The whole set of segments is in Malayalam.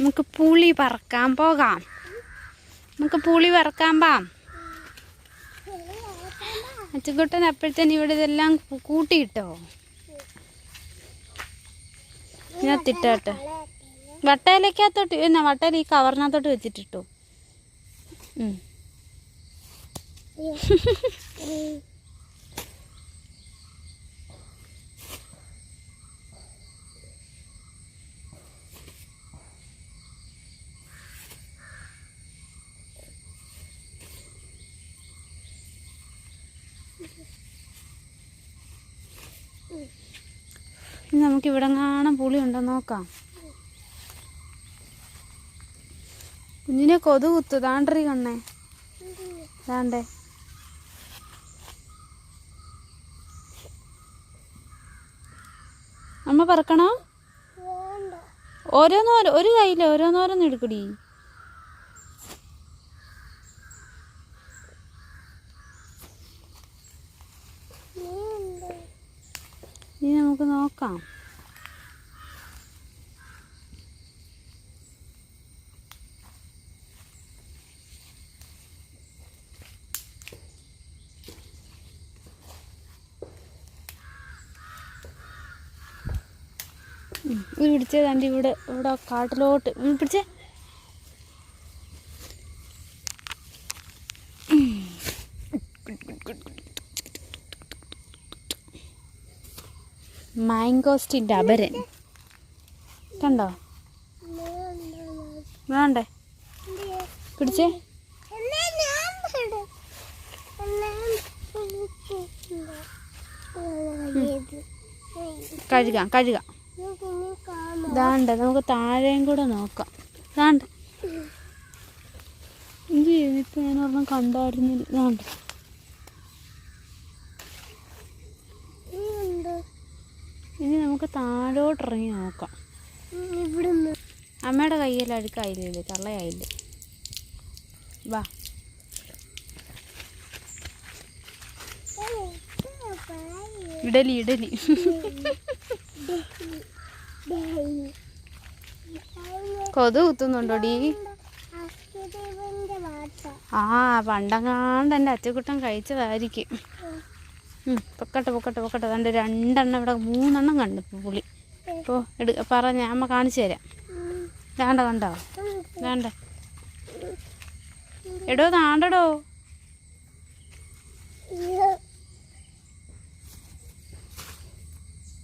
നമുക്ക് പുളി പറക്കാൻ പോകാം. നമുക്ക് പുളി പറക്കാൻ പാം അച്ചക്കൂട്ടൻ അപ്പോഴത്തേന് ഇവിടെ ഇതെല്ലാം കൂട്ടിയിട്ടോ? ഇതിനകത്തിട്ടോട്ടെ. വട്ടയിലേക്കകത്തോട്ട് എന്നാ വട്ടയിൽ ഈ കവറിനകത്തോട്ട് വെച്ചിട്ടിട്ടോ. നമുക്ക് ഇവിടെ കാണാൻ പുളി ഉണ്ടോ നോക്കാം. കുഞ്ഞിനെ കൊതു കുത്തു. താണ്ടറി കണ്ണേ. താണ്ടേ അമ്മ പറക്കണോ? ഓരോന്നോരോ ഒരു കയ്യിൽ ഓരോന്നോരോന്ന് എടുക്കടി. ഇനി നമുക്ക് നോക്കാം. ഇത് പിടിച്ചേ തന്റെ ഇവിടെ ഇവിടെ കാട്ടിലോട്ട്. പിടിച്ചേ. മാങ്കോസ്റ്റിന്റെ അപരൻ. കണ്ടോ? വേണ്ടേ? പിടിച്ചേ. കഴുകാം കഴുകാം. ഇതാണ്ട് നമുക്ക് താഴെയും കൂടെ നോക്കാം. ഇതാണ്ട് എന്ത് ചെയ്യുന്നു ഇപ്പം ഞാൻ ഒരെണ്ണം കണ്ടായിരുന്നില്ല. ഇതാണ്ട് ഇനി നമുക്ക് താഴോട്ട് ഇറങ്ങി നോക്കാം. അമ്മയുടെ കയ്യിൽ അഴുക്കായില്ലേ തള്ളയായില്ലേ? വാ. ഇഡലി ഇഡലി. കൊതു കുത്തുന്നുണ്ടോടി? ആ പണ്ടങ്ങാണ്ട് എന്റെ അച്ചക്കുട്ടൻ കഴിച്ചതായിരിക്കും. പൊക്കട്ടെ പൊക്കട്ടെ പൊക്കട്ടെ. അതുകൊണ്ട് രണ്ടെണ്ണം ഇവിടെ മൂന്നെണ്ണം കണ്ടു പുളി ഇപ്പോൾ എടു പറ ഞാൻ അമ്മ കാണിച്ചു തരാം. വേണ്ട കണ്ടോ? വേണ്ട എടോ താണ്ടടോ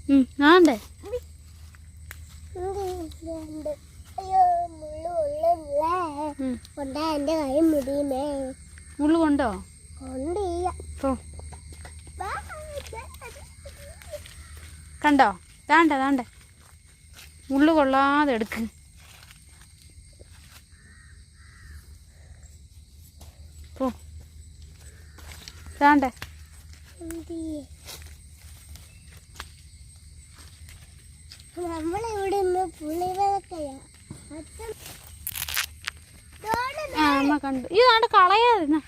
ഉം, വേണ്ടേ അയ്യോ മുള്ളു ഉള്ളല്ലേ ഉം, കൊണ്ടാ എന്റെ കൈ മുടിയുമേ? മുള്ളു കൊണ്ടോ? കണ്ടോ? താണ്ട താണ്ട മുള്ളു കൊള്ളാതെ എടുക്ക്. പോ. താണ്ട നമ്മളിവിടെ നിന്ന് പുളി വിളക്കയാ അച്ഛൻ ആ അമ്മ കണ്ടു. ഇത് കണ്ട് കളയാതെ എന്നാ.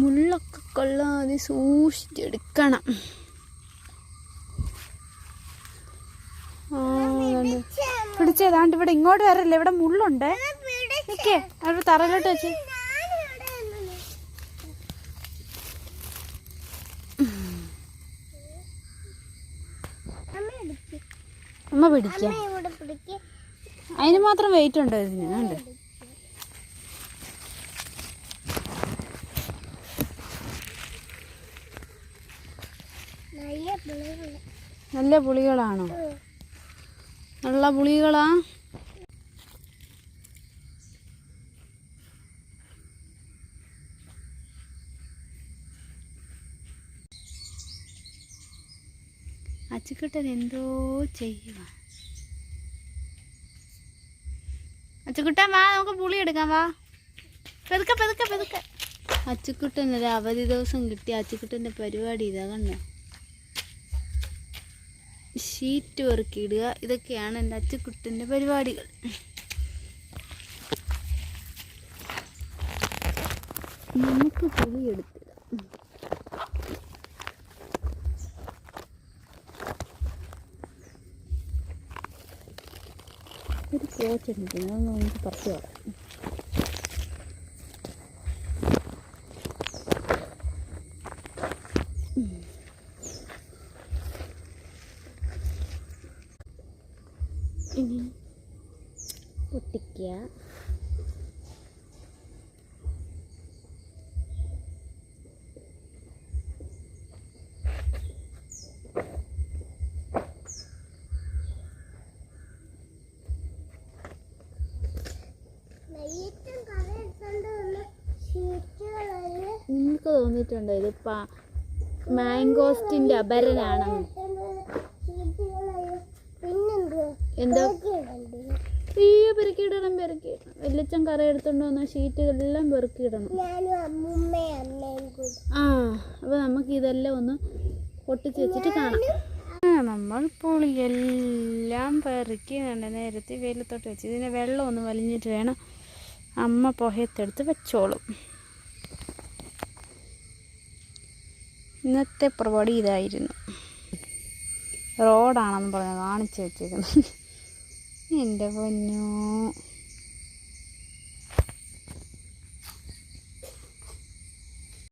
മുള്ളൊക്കെ കൊള്ളാതെ സൂക്ഷിച്ചെടുക്കണം. പിടിച്ചേതാണ്ട് ഇവിടെ ഇങ്ങോട്ട് വരല്ലേ? ഇവിടെ മുള്ളുണ്ട്. നിക്കേ അവിടെ തറയിലോട്ട് വെച്ച്. അമ്മ പിടിക്കാം. അതിന് മാത്രം വെയിറ്റ് ഉണ്ടോ ഇതിന്? ഉണ്ട് നല്ല പുളികളാണോ? നല്ല പുളികളാ? അച്ചുക്കുട്ടൻ എന്തോ ചെയ്യുക അച്ചുക്കുട്ടൻ വാ നമുക്ക് പുളി എടുക്കാം വാ. പെതുക്കെ പെതുക്കെ പെതുക്കെ. അച്ചുക്കുട്ടൻ ഒരു അവധി ദിവസം കിട്ടിയ അച്ചുക്കുട്ടന്റെ പരിപാടി ഇതാ കണ്ടോ? ഷീറ്റ് പെറുക്കിയിടുക ഇതൊക്കെയാണ് എന്റെ അച്ചുക്കുട്ടന്റെ പരിപാടികൾ. നമുക്ക് പുളി എടുത്തിടാം. ഒരു കോച്ചുണ്ട് ഞാൻ നമുക്ക് പറിച്ചു പറയാം പൊട്ടിക്കുക. തോന്നിയിട്ടുണ്ടോ ഇത് മാംഗോസ്റ്റിന്റെ പിന്നെന്തുവാ എന്താ? അയ്യോ പെറുക്കിയിടണം പെറുക്കി വെല്ലച്ചൻ കറ എടുത്തോണ്ട് വന്ന ഷീറ്റുകളെല്ലാം പെറുക്കിയിടണം. ആ അപ്പോൾ നമുക്ക് ഇതെല്ലാം ഒന്ന് പൊട്ടിച്ച് വെച്ചിട്ട് കാണാം. നമ്മൾ പുളിയെല്ലാം പെറുക്കി കണ്ട നേരത്തെ വെയിലത്തോട്ട് വെച്ച്. ഇതിനെ വെള്ളം ഒന്ന് വലിഞ്ഞിട്ട് വേണം. അമ്മ പുഹയത്തെടുത്ത് വെച്ചോളും. ഇന്നത്തെ പരിപാടി ഇതായിരുന്നു. റോഡാണെന്ന് പറഞ്ഞ് കാണിച്ചു വെച്ചേക്കുന്നത്. എന്റെ പൊന്നോ.